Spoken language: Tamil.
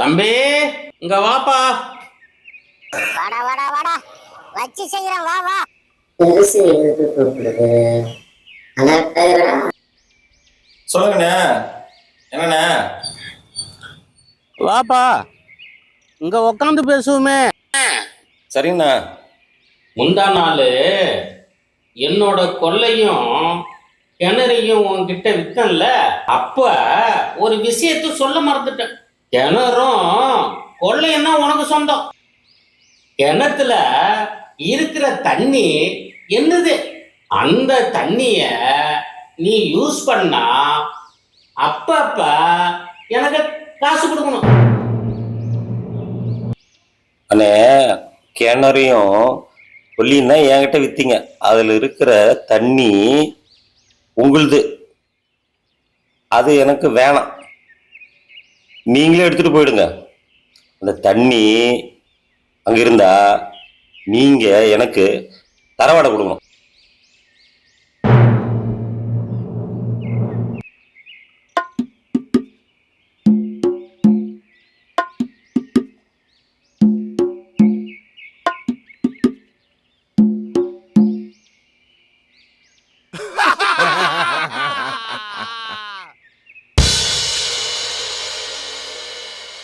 தம்பி இங்க வாப்பா. வாடா வாடா வாடா. வச்சு செய்யறேன் வா வா. பெருசு எதுக்கு கூப்பிடுது சொல்லுங்கண்ணே. என்னண்ணே? வாப்பா இங்க உக்காந்து பேசுவோமே. சரிங்கண்ணா. முந்தா நாள் என்னோட கொல்லையும் கிணறையும் உன்கிட்ட வித்தன்ல அப்ப ஒரு விஷயத்த சொல்ல மறந்துட்டேன். கிணறும் கொள்ளையும் உனக்கு சொந்தம். கிணத்துல இருக்கிற தண்ணி என்னது? அந்த தண்ணிய நீ யூஸ் பண்ணா அப்பப்ப எனக்கு காசு கொடுக்கணும். அண்ணே கிணறையும் கொல்லின்னா என்கிட்ட வித்தீங்க. அதில் இருக்கிற தண்ணி உங்களுது. அது எனக்கு வேணாம். நீங்களே எடுத்துகிட்டு போயிடுங்க. அந்த தண்ணி அங்கே இருந்தால் நீங்கள் எனக்கு தரவாடை கொடுக்கணும்.